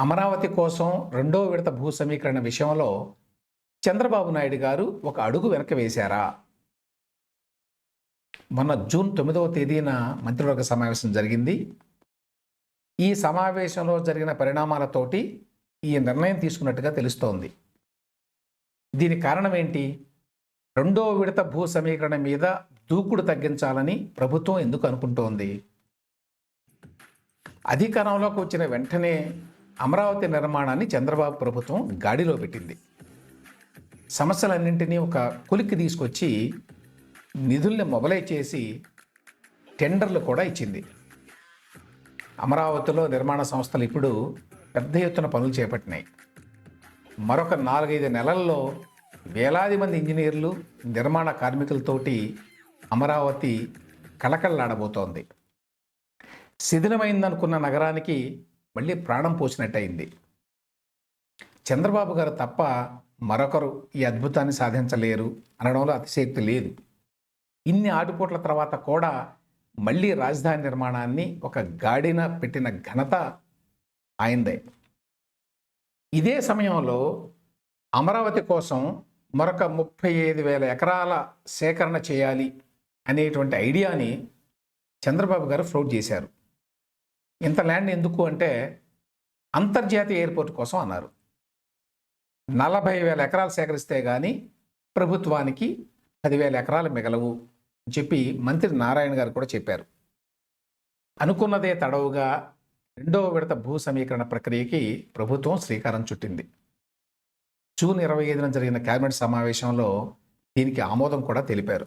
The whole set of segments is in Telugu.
అమరావతి కోసం రెండో విడత భూ సమీకరణ విషయంలో చంద్రబాబు నాయుడు గారు ఒక అడుగు వెనక వేశారా? మొన్న జూన్ తొమ్మిదవ తేదీన మంత్రివర్గ సమావేశం జరిగింది. ఈ సమావేశంలో జరిగిన పరిణామాలతోటి ఈ నిర్ణయం తీసుకున్నట్టుగా తెలుస్తోంది. దీని కారణం ఏంటి? రెండో విడత భూ సమీకరణ మీద దూకుడు తగ్గించాలని ప్రభుత్వం ఎందుకు అనుకుంటోంది? అధికారంలోకి వచ్చిన వెంటనే అమరావతి నిర్మాణాన్ని చంద్రబాబు ప్రభుత్వం గాడిలో పెట్టింది. సమస్యలన్నింటినీ ఒక కొలిక్కి తీసుకొచ్చి నిధుల్ని మొబలై చేసి టెండర్లు కూడా ఇచ్చింది. అమరావతిలో నిర్మాణ సంస్థలు ఇప్పుడు పెద్ద ఎత్తున పనులు చేపట్టినాయి. మరొక నాలుగైదు నెలల్లో వేలాది మంది ఇంజనీర్లు నిర్మాణ కార్మికులతోటి అమరావతి కళకళలాడబోతోంది. శిథిలమైందనుకున్న నగరానికి మళ్ళీ ప్రాణం పోసినట్టయింది. చంద్రబాబు గారు తప్ప మరొకరు ఈ అద్భుతాన్ని సాధించలేరు అనడంలో అతిశయక్తి లేదు. ఇన్ని ఆటుపోట్ల తర్వాత కూడా మళ్ళీ రాజధాని నిర్మాణాన్ని ఒక గాడిన పెట్టిన ఘనత ఆయందే ఇదే సమయంలో అమరావతి కోసం మరొక ముప్పై ఐదు వేల ఎకరాల సేకరణ చేయాలి అనేటువంటి ఐడియాని చంద్రబాబు గారు ఫ్లోట్ చేశారు. ఇంత ల్యాండ్ ఎందుకు అంటే అంతర్జాతీయ ఎయిర్పోర్ట్ కోసం అన్నారు. నలభై వేల ఎకరాలు సేకరిస్తే కానీ ప్రభుత్వానికి పదివేల ఎకరాలు మిగలవు అని చెప్పి మంత్రి నారాయణ గారు కూడా చెప్పారు. అనుకున్నదే తడవుగా రెండవ విడత భూ సమీకరణ ప్రక్రియకి ప్రభుత్వం శ్రీకారం చుట్టింది. జూన్ ఇరవై ఐదున జరిగిన కేబినెట్ సమావేశంలో దీనికి ఆమోదం కూడా తెలిపారు.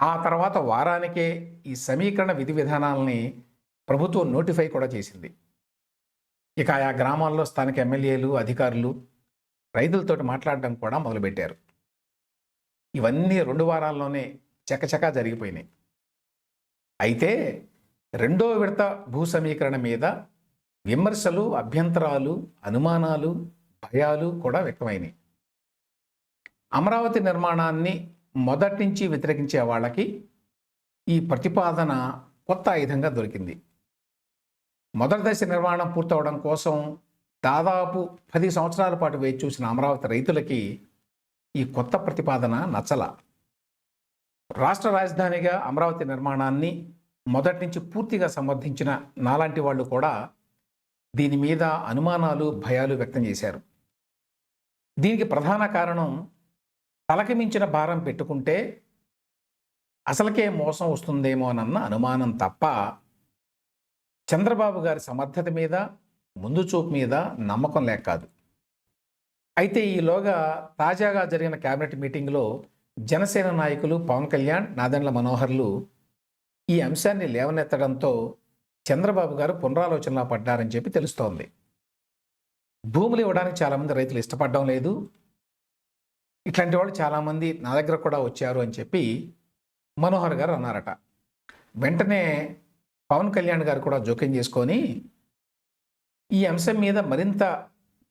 ఆ తర్వాత వారానికే ఈ సమీకరణ విధి విధానాలని ప్రభుత్వం నోటిఫై కూడా చేసింది. ఇక ఆయా గ్రామాల్లో స్థానిక ఎమ్మెల్యేలు అధికారులు రైతులతోటి మాట్లాడడం కూడా మొదలుపెట్టారు. ఇవన్నీ రెండు వారాల్లోనే చకచకా జరిగిపోయినాయి. అయితే రెండో విడత భూ సమీకరణ మీద విమర్శలు అభ్యంతరాలు అనుమానాలు భయాలు కూడా వ్యక్తమైనాయి. అమరావతి నిర్మాణాన్ని మొదటి నుంచి వ్యతిరేకించే వాళ్ళకి ఈ ప్రతిపాదన కొత్త ఆయుధంగా దొరికింది. మొదటి దశ నిర్మాణం పూర్తవడం కోసం దాదాపు పది సంవత్సరాల పాటు వేచి చూసిన అమరావతి రైతులకి ఈ కొత్త ప్రతిపాదన నచ్చల. రాష్ట్ర రాజధానిగా అమరావతి నిర్మాణాన్ని మొదటి నుంచి పూర్తిగా సమర్థించిన నాలాంటి వాళ్ళు కూడా దీని మీద అనుమానాలు భయాలు వ్యక్తం చేశారు. దీనికి ప్రధాన కారణం తలకి మించిన భారం పెట్టుకుంటే అసలకే మోసం వస్తుందేమోనన్న అనుమానం తప్ప చంద్రబాబు గారి సమర్థత మీద ముందు చూపు మీద నమ్మకం లేక కాదు. అయితే ఈలోగా తాజాగా జరిగిన కేబినెట్ మీటింగ్లో జనసేన నాయకులు పవన్ కళ్యాణ్ నాదెండ్ల మనోహర్లు ఈ అంశాన్ని లేవనెత్తడంతో చంద్రబాబు గారు పునరాలోచనలో పడ్డారని చెప్పి తెలుస్తోంది. భూములు ఇవ్వడానికి చాలామంది రైతులు ఇష్టపడడం లేదు. ఇట్లాంటి వాళ్ళు చాలామంది నా దగ్గర కూడా వచ్చారు అని చెప్పి మనోహర్ గారు అన్నారట. వెంటనే పవన్ కళ్యాణ్ గారు కూడా జోక్యం చేసుకొని ఈ అంశం మీద మరింత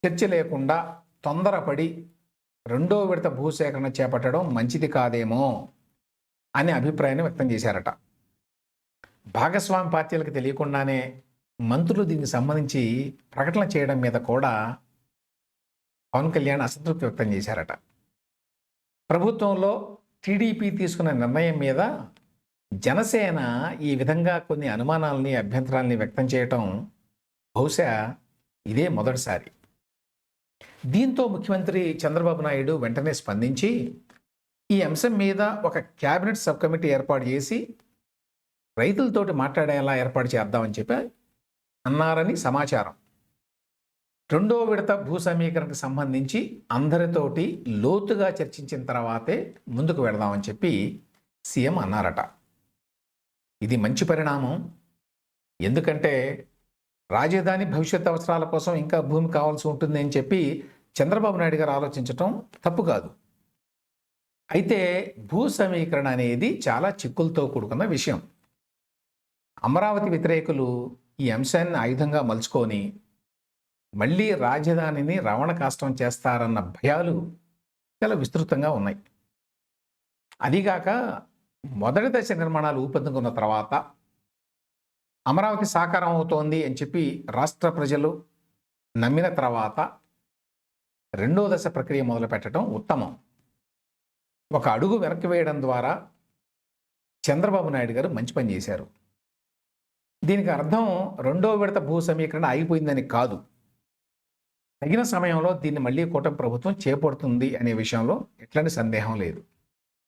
చర్చ లేకుండా తొందరపడి రెండో విడత భూసేకరణ చేపట్టడం మంచిది కాదేమో అనే అభిప్రాయాన్ని వ్యక్తం చేశారట. భాగస్వామి పార్టీలకు తెలియకుండానే మంత్రులు దీనికి సంబంధించి ప్రకటన చేయడం మీద కూడా పవన్ కళ్యాణ్ అసంతృప్తి వ్యక్తం చేశారట. ప్రభుత్వంలో టీడీపీ తీసుకున్న నిర్ణయం మీద జనసేన ఈ విధంగా కొన్ని అనుమానాలని అభ్యంతరాలని వ్యక్తం చేయటం బహుశా ఇదే మొదటిసారి. దీంతో ముఖ్యమంత్రి చంద్రబాబు నాయుడు వెంటనే స్పందించి ఈ అంశం మీద ఒక క్యాబినెట్ సబ్ కమిటీ ఏర్పాటు చేసి రైతులతోటి మాట్లాడేలా ఏర్పాటు చేద్దామని చెప్పి అన్నారని సమాచారం. రెండో విడత భూ సమీకరణకు సంబంధించి అందరితోటి లోతుగా చర్చించిన తర్వాతే ముందుకు వెళదామని చెప్పి సీఎం అన్నారట. ఇది మంచి పరిణామం. ఎందుకంటే రాజధాని భవిష్యత్ అవసరాల కోసం ఇంకా భూమి కావాల్సి ఉంటుంది అని చెప్పి చంద్రబాబు నాయుడు గారు ఆలోచించటం తప్పు కాదు. అయితే భూ సమీకరణ అనేది చాలా చిక్కులతో కూడుకున్న విషయం. అమరావతి వ్యతిరేకులు ఈ అంశాన్ని ఆయుధంగా మలుచుకొని మళ్ళీ రాజధానిని రవణ కాష్టం చేస్తారన్న భయాలు చాలా విస్తృతంగా ఉన్నాయి. అదిగాక మొదటి దశ నిర్మాణాలు ఊపందుకున్న తర్వాత అమరావతి సాకారం అవుతోంది అని చెప్పి రాష్ట్ర ప్రజలు నమ్మిన తర్వాత రెండో దశ ప్రక్రియ మొదలు పెట్టడం ఉత్తమం. ఒక అడుగు వెనక్కి వేయడం ద్వారా చంద్రబాబు నాయుడు గారు మంచి పని చేశారు. దీనికి అర్థం రెండో విడత భూ సమీకరణ అయిపోయిందని కాదు. తగిన సమయంలో దీన్ని మళ్ళీ కూటమి ప్రభుత్వం చేపడుతుంది అనే విషయంలో ఎట్లాంటి సందేహం లేదు.